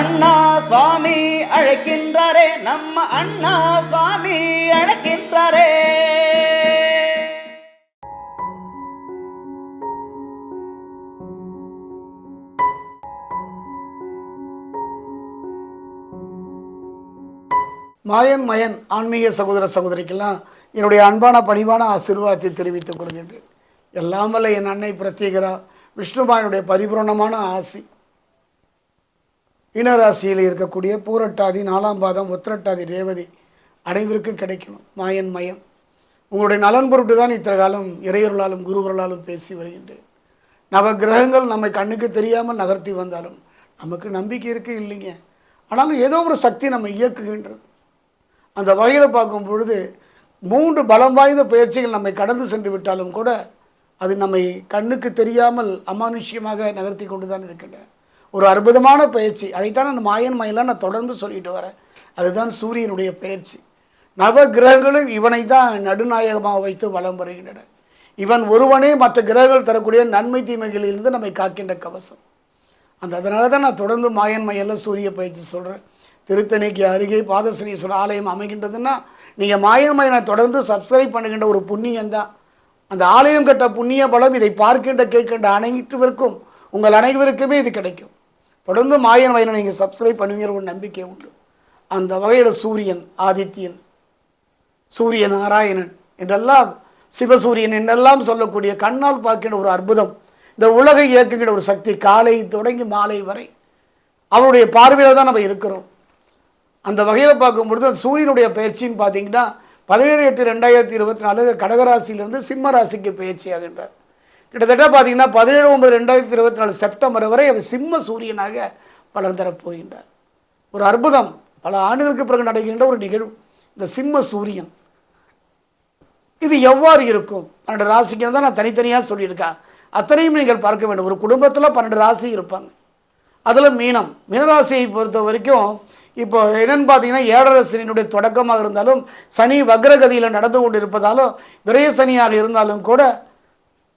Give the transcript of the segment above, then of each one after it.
அண்ணா சுவாமி அழைக்கின்றாரே நம்ம அண்ணா சுவாமி அழைக்கின்றாரே. மாயன் மயன் ஆன்மீக சகோதர சகோதரிக்கெல்லாம் என்னுடைய அன்பான பணிவான ஆசீர்வாதத்தை தெரிவித்துக் கொள்கின்றேன். எல்லாம் வல்ல என் அன்னை பிரத்யேகரா விஷ்ணுபாயனுடைய பரிபூரணமான ஆசி. மீனராசியில் இருக்கக்கூடிய பூரட்டாதி நாலாம் பாதம் உத்திரட்டாதி ரேவதி அனைவருக்கும் கிடைக்கணும். மாயன் மயம். உங்களுடைய நலன் பொருட்டு தான் இத்தனை காலம் இறையர்களாலும் குருவர்களாலும் பேசி வருகின்றேன். நவ கிரகங்கள் நம்மை கண்ணுக்கு தெரியாமல் நகர்த்தி வந்தாலும் நமக்கு நம்பிக்கை இருக்கு இல்லைங்க. ஆனாலும் ஏதோ ஒரு சக்தி நம்ம இயக்குகின்றது. அந்த வகையில் பார்க்கும் பொழுது மூன்று பலம் வாய்ந்த பயிற்சிகள் நம்மை கடந்து சென்று விட்டாலும் கூட அது நம்மை கண்ணுக்கு தெரியாமல் அமானுஷ்யமாக நகர்த்தி கொண்டு தான் இருக்கின்றன. ஒரு அற்புதமான பயிற்சி. அதைத்தான் நான் மாயன் மயிலாம் நான் தொடர்ந்து சொல்லிட்டு வரேன். அதுதான் சூரியனுடைய பயிற்சி. நவ கிரகங்களும் இவனை தான் நடுநாயகமாக வைத்து வலம் வருகின்றன. இவன் ஒருவனே மற்ற கிரகங்கள் தரக்கூடிய நன்மை தீமைகளிலிருந்து நம்மை காக்கின்ற கவசம். அந்த அதனால தான் நான் தொடர்ந்து மாயன் மையல்ல சூரிய பயிற்சி சொல்கிறேன் திருத்தணிக்கு அருகே பாதசனீஸ்வரர் ஆலயம் அமைகின்றதுன்னா நீங்கள் மாயன் மையனை தொடர்ந்து சப்ஸ்கிரைப் பண்ணுகின்ற ஒரு புண்ணியம் தான் அந்த ஆலயம் கட்ட புண்ணிய பலம் இதை பார்க்கின்ற கேட்கின்ற அனைத்துவருக்கும் உங்கள் அனைவருக்குமே இது கிடைக்கும். தொடர்ந்து மாயன் வயனை நீங்கள் சப்ஸ்கிரைப் பண்ணுவீங்கிற ஒரு நம்பிக்கை உண்டு. அந்த வகையில் சூரியன் ஆதித்யன் சூரிய நாராயணன் என்றெல்லாம் சிவசூரியன் என்றெல்லாம் சொல்லக்கூடிய கண்ணால் பார்க்கிற ஒரு அற்புதம் இந்த உலகை இயக்குகிற ஒரு சக்தி காலை தொடங்கி மாலை வரை அவருடைய பார்வையில் தான் நம்ம இருக்கிறோம். அந்த வகையில் பார்க்கும்பொழுது அந்த சூரியனுடைய பயிற்சின்னு பார்த்தீங்கன்னா பதினேழு எட்டு ரெண்டாயிரத்தி இருபத்தி நாலு கடகராசியிலிருந்து சிம்ம ராசிக்கு பயிற்சி ஆகின்றார். கிட்டத்தட்ட பார்த்தீங்கன்னா பதினேழு ஒன்பது ரெண்டாயிரத்தி இருபத்தி நாலு செப்டம்பர் வரை அவர் சிம்ம சூரியனாக பலர் போகின்றார் ஒரு அற்புதம். பல ஆண்டுகளுக்கு பிறகு நடக்கின்ற ஒரு நிகழ்வு. இந்த சிம்ம சூரியன். இது எவ்வாறு இருக்கும்? பன்னெண்டு ராசிக்கு தான் நான் தனித்தனியாக சொல்லியிருக்கேன். அத்தனையும் நீங்கள் பார்க்க வேண்டும். ஒரு குடும்பத்தில் பன்னெண்டு ராசி இருப்பாங்க. அதில் மீனம். மீனராசியை பொறுத்த வரைக்கும் இப்போ என்னென்னு பார்த்தீங்கன்னா ஏழரை சனியினுடைய தொடக்கமாக இருந்தாலும் சனி வக்ரகதியில் நடந்து கொண்டு இருப்பதாலும் விரய சனியாக இருந்தாலும் கூட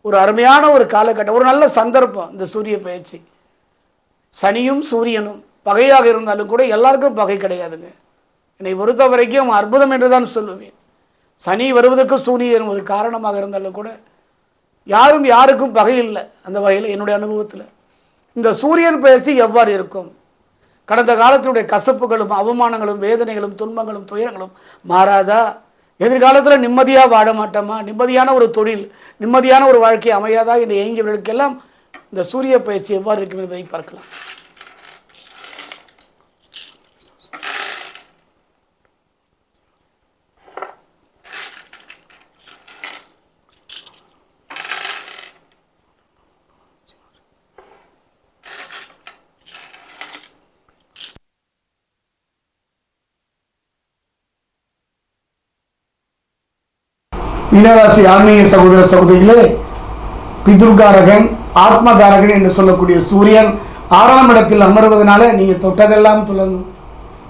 ஒரு அருமையான ஒரு காலகட்டம் ஒரு நல்ல சந்தர்ப்பம் இந்த சூரிய பயிற்சி. சனியும் சூரியனும் பகையாக இருந்தாலும் கூட எல்லாருக்கும் பகை கிடையாதுங்க. என்னை பொறுத்த வரைக்கும் அற்புதம் என்று தான் சொல்லுவேன். சனி வருவதற்கு சூரியன் ஒரு காரணமாக இருந்தாலும் கூட யாரும் யாருக்கும் பகை இல்லை அந்த வகையில் என்னுடைய அனுபவத்தில். இந்த சூரியன் பயிற்சி எவ்வாறு இருக்கும்? கடந்த காலத்தினுடைய கசப்புகளும் அவமானங்களும் வேதனைகளும் துன்பங்களும் துயரங்களும் மாறாதா? எதிர்காலத்தில் நிம்மதியாக வாழ மாட்டோமா? நிம்மதியான ஒரு தொழில் நிம்மதியான ஒரு வாழ்க்கை அமையாதா என்று ஏங்கியவர்களுக்கெல்லாம் இந்த சூரிய பயிற்சி எவ்வாறு இருக்கும் என்பதை பார்க்கலாம். மீனராசி ஆன்மீக சகோதர சகோதரிகளே பிதுர்காரகன் ஆத்மகாரகன் என்று சொல்லக்கூடிய சூரியன் ஆறாம் இடத்தில் அமர்வதனால நீங்கள் தொட்டதெல்லாம் துலங்கும்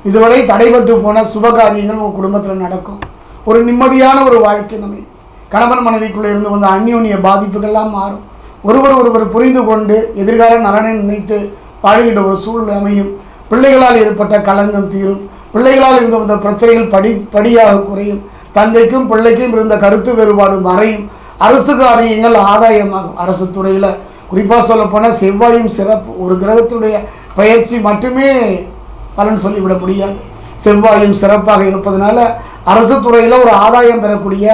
இதுவரை தடைபட்டு போன சுபகாரியங்கள் உங்கள் குடும்பத்தில் நடக்கும். ஒரு நிம்மதியான ஒரு வாழ்க்கை நம்ம. கணவன் மனைவிக்குள்ளே இருந்து வந்த அந்யோன்ய பாதிப்புகள்லாம் மாறும். ஒருவர் ஒருவர் புரிந்து கொண்டு எதிர்கால நலனை நினைத்து வாழ்கின்ற ஒரு சூழ்நிலை அமையும். பிள்ளைகளால் ஏற்பட்ட கலங்கம் தீரும். பிள்ளைகளால் இருந்து வந்த பிரச்சனைகள் படி படியாக குறையும். தந்தைக்கும் பிள்ளைக்கும் இருந்த கருத்து வேறுபாடு மறையும் அரசு காரியங்கள் ஆதாயமாகும். அரசு துறையில் குறிப்பாக சொல்லப்போனால் செவ்வாயும் சிறப்பு. ஒரு கிரகத்துடைய பயிற்சி மட்டுமே பலன் சொல்லிவிட முடியாது. செவ்வாயும் சிறப்பாக இருப்பதனால அரசு துறையில் ஒரு ஆதாயம் பெறக்கூடிய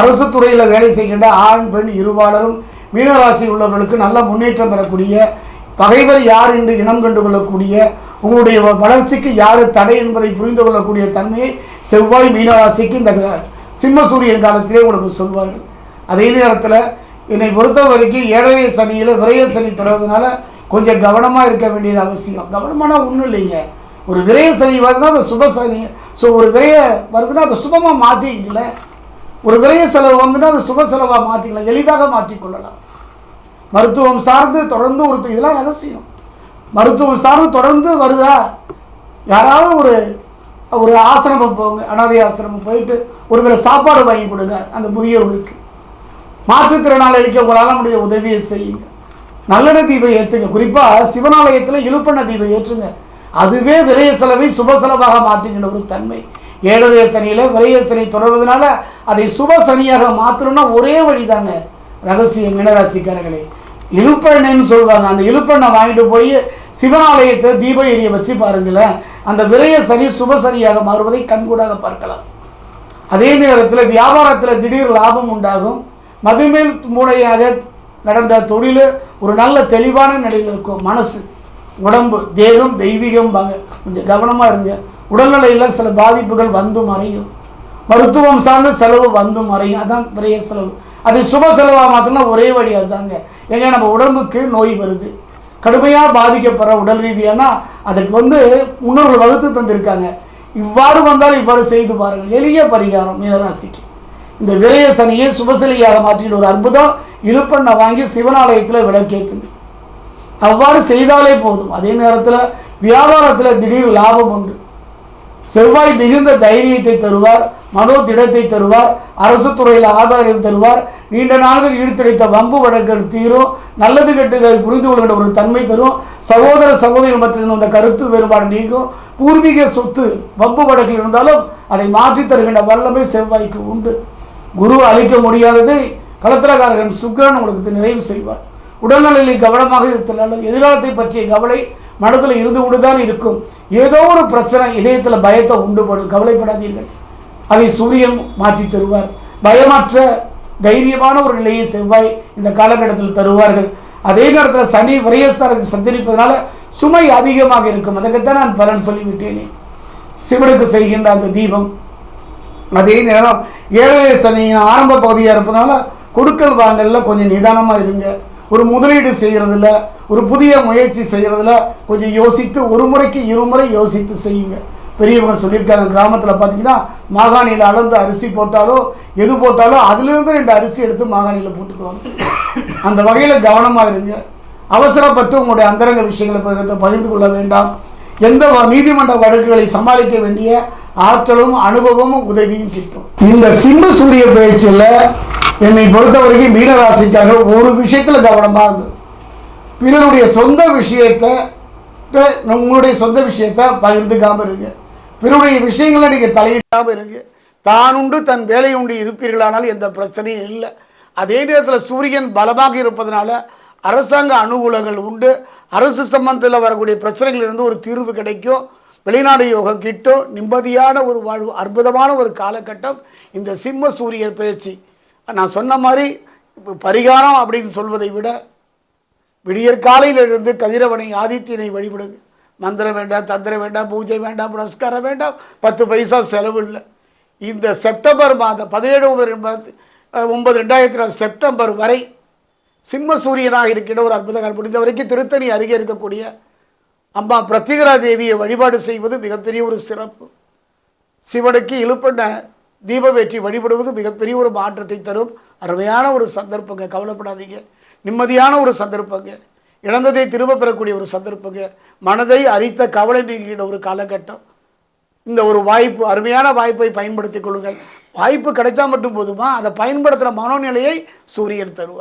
அரசு துறையில் வேலை செய்கின்ற ஆண் பெண் இருவாளரும் மீனராசி உள்ளவர்களுக்கு நல்ல முன்னேற்றம் பெறக்கூடிய பகைவர் யார் என்று இனம் கண்டு கொள்ளக்கூடிய உங்களுடைய வளர்ச்சிக்கு யார் தடை என்பதை புரிந்து கொள்ளக்கூடிய தன்மையை செவ்வாய் மீனராசிக்கு இந்த சிம்மசூரியன் சிம்ம சூரியன் காலத்திலே உங்களுக்கு சொல்வார்கள். அதே நேரத்தில் என்னை பொறுத்த வரைக்கும் ஏழரை சனியில் விரைய சனி தொடர்றதுனால கொஞ்சம் கவனமாக இருக்க வேண்டியது அவசியம். கவனமானால் ஒன்றும் இல்லைங்க. ஒரு விரைய சனி வருதுன்னா அது சுப சனி. ஸோ ஒரு விரைய வருதுன்னா அதை சுபமாக மாற்றிக்கல ஒரு விரய செலவு வந்துன்னா அது சுப செலவாக மாற்றிக்கலாம் எளிதாக மாற்றிக்கொள்ளலாம். மருத்துவம் சார்ந்து தொடர்ந்து ஒரு இதெல்லாம் ரகசியம். மருத்துவம் சார்ந்து தொடர்ந்து வருதா? யாராவது ஒரு ஒரு ஆசிரமம் போங்க அனாதை ஆசிரமம் போயிட்டு ஒரு வேளை சாப்பாடு வாங்கி கொடுங்க அந்த முதியோர்களுக்கு. மாற்றுத்திறனாளிகளுக்கு உங்களால் முடிய உதவியை செய்யுங்க. நல்லெண்ண தீபம் ஏற்றுங்க குறிப்பாக சிவனாலயத்தில் இழுப்பெண்ணெய் தீபம் ஏற்றுங்க. அதுவே விரைய செலவை சுப செலவாக மாற்றுகின்ற ஒரு தன்மை. ஏழரை சனியில் விரைய சனி தொடர்வதனால அதை சுப சனியாக மாற்றணும்னா ஒரே வழிதாங்க. ரகசியம் மீனராசிக்காரர்களே. இழுப்பெண்ணெய்ன்னு சொல்லுவாங்க அந்த இழுப்பெண்ணை வாங்கிட்டு போய் சிவனாலயத்தை தீப எரிய வச்சு பாருங்களேன் அந்த விரைய சனி சுப சனியாக மாறுவதை கண்கூடாக பார்க்கலாம். அதே நேரத்தில் வியாபாரத்தில் திடீர் லாபம் உண்டாகும். மதுமேல் மூளையாக நடந்த தொழில் ஒரு நல்ல தெளிவான நிலையில் இருக்கும். மனசு உடம்பு தேகம் தெய்வீகம் வாங்க கொஞ்சம் கவனமாக இருங்க. உடல்நிலையில் சில பாதிப்புகள் வந்து மறையும். மருத்துவம் சார்ந்த செலவு வந்து மறையும். அதான் பெரிய செலவு. அது சுப செலவாக மாத்திரம்னா ஒரே வழி அதுதாங்க. ஏங்க நம்ம உடம்புக்கு நோய் வருது. கடுமையாக பாதிக்கப்படுற உடல் ரீதியானா அதுக்கு வந்து முன்னோர்கள் வகுத்து தந்திருக்காங்க. இவ்வாறு வந்தால் இவ்வாறு செய்து பாருங்கள். எளிய பரிகாரம் மீனராசிக்கு. இந்த விரய சனியை சுபசலியாக மாற்றின ஒரு அற்புதம் இழுப்பெண்ணை வாங்கி சிவனாலயத்தில் விளக்கேற்றுங்க அவ்வாறு செய்தாலே போதும். அதே நேரத்தில் வியாபாரத்தில் திடீர் லாபம் உண்டு. செவ்வாய் மிகுந்த தைரியத்தை தருவார். மனோ திடத்தை தருவார் அரசு துறையில் ஆதாயம் தருவார். நீண்ட நாளில் ஈடுத்தடைத்த வம்பு வழக்குகள் தீரும். நல்லது கெட்டதை புரிந்து கொள்கின்ற ஒரு தன்மை தரும். சகோதர சகோதரிகள் மத்தியில் அந்த கருத்து வேறுபாடு நீங்கும். பூர்வீக சொத்து வம்பு வழக்கில் இருந்தாலும் அதை மாற்றி தருகின்ற வல்லமை செவ்வாய்க்கு உண்டு. குரு அளிக்க முடியாததை கலத்திரக்காரகன் சுக்ரன் உங்களுக்கு நிறைவு செய்வார். உடல்நலையில் கவனமாக இருத்தல் அல்லது எதிர்காலத்தை பற்றிய கவலை மனதில் இருந்து கொண்டு தான் இருக்கும். ஏதோ ஒரு பிரச்சனை இதயத்தில் பயத்தை உண்டு போடும் கவலைப்படாதீர்கள். அதை சூரியன் மாற்றி தருவார். பயமற்ற தைரியமான ஒரு நிலையை செவ்வாய் இந்த காலகட்டத்தில் தருவார்கள். அதே நேரத்தில் சனி விரயஸ்தானத்தை சந்திரிப்பதனால சுமை அதிகமாக இருக்கும். அதற்குத்தான் நான் பலன் சொல்லிவிட்டேனே. சிவனுக்கு செய்கின்ற அந்த தீபம். அதே நேரம் ஏழரை சனியின் ஆரம்ப பகுதியாக இருப்பதனால கொடுக்கல் வாங்கல்ல கொஞ்சம் நிதானமாக இருங்க. ஒரு முதலீடு செய்கிறதுல ஒரு புதிய முயற்சி செய்கிறதுல கொஞ்சம் யோசித்து ஒரு முறைக்கு இருமுறை யோசித்து செய்யுங்க. பெரியவங்க சொல்லியிருக்காங்க. கிராமத்தில் பார்த்தீங்கன்னா மாகாணியில் அளந்து அரிசி போட்டாலோ எது போட்டாலோ அதுலேருந்து ரெண்டு அரிசி எடுத்து மாகாணியில் போட்டுக்குவாங்க. அந்த வகையில் கவனமாக இருங்க. அவசரப்பட்டு உங்களுடைய அந்தரங்க விஷயங்களை பகிர்ந்து பகிர்ந்து கொள்ள வேண்டாம். எந்த நீதிமன்ற வழக்குகளை சமாளிக்க வேண்டிய ஆற்றலும் அனுபவமும் உதவியும் கிட்டும். இந்த சிம்ம சூரிய பயிற்சியில் என்னை பொறுத்த வரைக்கும் மீனராசிக்காக ஒரு விஷயத்தில் கவனமாக இருந்தது பிறருடைய சொந்த விஷயத்தை உங்களுடைய சொந்த விஷயத்தை பகிர்ந்துக்காமல் இருங்க. பிறருடைய விஷயங்களில் நீங்கள் தலையிடாமல் இருங்க. தான் உண்டு தன் வேலை உண்டு இருப்பீர்களானால் எந்த பிரச்சனையும் இல்லை. அதே நேரத்தில் சூரியன் பலமாக இருப்பதனால அரசாங்க அனுகூலங்கள் உண்டு. அரசு சம்பந்தத்தில் வரக்கூடிய பிரச்சனைகளிலிருந்து ஒரு தீர்வு கிடைக்கும். வெளிநாடு யோகம் கிட்டும். நிம்மதியான ஒரு வாழ்வு அற்புதமான ஒரு காலகட்டம். இந்த சிம்ம சூரியன் பயிற்சி நான் சொன்ன மாதிரி பரிகாரம் அப்படின்னு சொல்வதை விட விடியற் இருந்து கதிரவனை ஆதித்யனை வழிபடுங்க. மந்திரம் வேண்டாம் தந்திரம் வேண்டாம் பூஜை வேண்டாம் புனஸ்காரம் வேண்டாம். பத்து பைசா செலவு இல்லை இந்த செப்டம்பர் மாதம் பதினேழு ஒன்பது ஒன்பது ரெண்டாயிரத்தி நாலு செப்டம்பர் வரை சிம்ம சூரியனாக இருக்கின்ற ஒரு அற்புத காலம். முடிந்த வரைக்கும் திருத்தணி அருகே இருக்கக்கூடிய அம்மா பிரத்திகரா தேவியை வழிபாடு செய்வது மிகப்பெரிய ஒரு சிறப்பு. சிவனுக்கு இழுப்பண்ண தீபவேற்றி வழிபடுவது மிகப்பெரிய ஒரு மாற்றத்தை தரும். அருமையான ஒரு சந்தர்ப்பங்க. கவலைப்படாதீங்க. நிம்மதியான ஒரு சந்தர்ப்பங்க. இழந்ததை திரும்ப பெறக்கூடிய ஒரு சந்தர்ப்பங்க. மனதை அரித்த கவலை நீங்கிற ஒரு காலகட்டம். இந்த ஒரு வாய்ப்பு அருமையான வாய்ப்பை பயன்படுத்திக் கொள்ளுங்கள். வாய்ப்பு கிடைச்சா மட்டும் போதுமா? அதை பயன்படுத்துகிற மனோநிலையை சூரியன் தருவார்.